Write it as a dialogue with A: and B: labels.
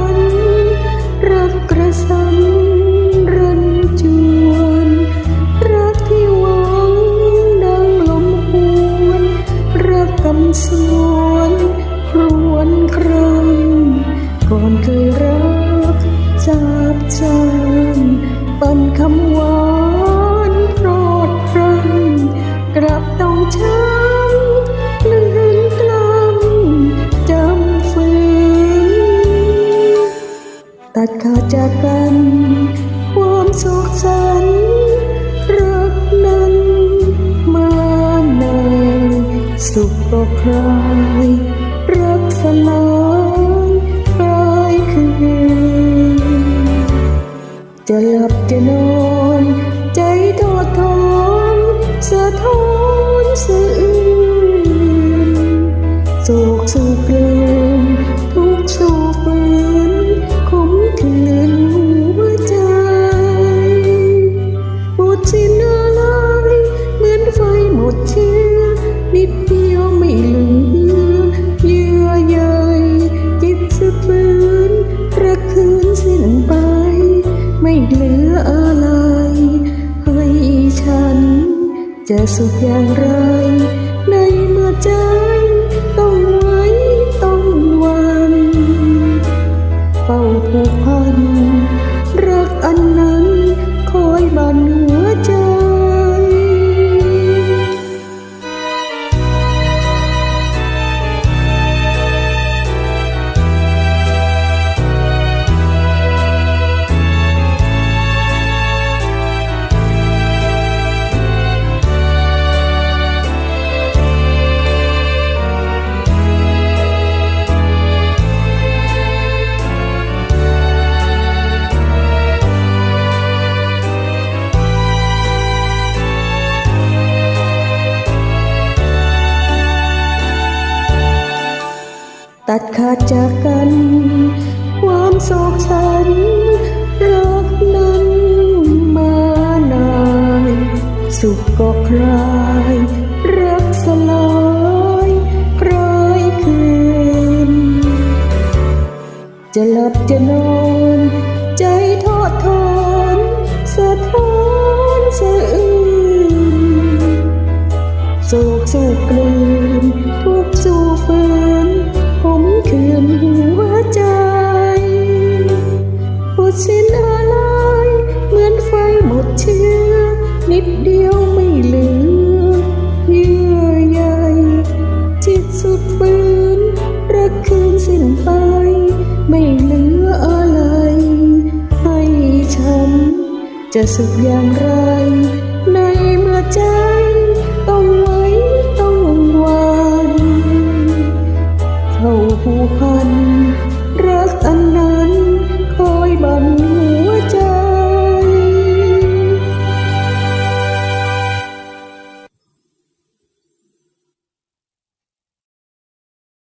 A: ัน รักกระสันรันจวน รักที่หวังดังลมหวน รักกำสวนรวนครั้งก่อนเคยรักจาบจานปันคำว่า ตัดขาดจากกันความสุขสันรักนั้นมานานสุขก็คลายรักสลายคลายคืนจะหลับจะนอนใจทอดทอนสะท้อนสะอื้นโศกสุข จะสุขอย่างไร ตัดขาดจากกัน ความโศกสันรักนั้นมานานสุขก็คลาย รักสลายคลายคืน จะหลับจะนอน ใจทอดทอนสะท้อนสะอื้นโศกสู่กลืนทุกข์สู่ฝืน สิ้นอะไรเหมือนไฟหมดเชื้อ นิดเดียวไม่เหลือ เยื่อใยจิตสุดฟื้นรักคืนสิ้นไป ไม่เหลืออะไร ให้ฉัน จะสุขอย่างไร ในเมื่อใจต้องไว้ต้องวานเข้าผูกพัน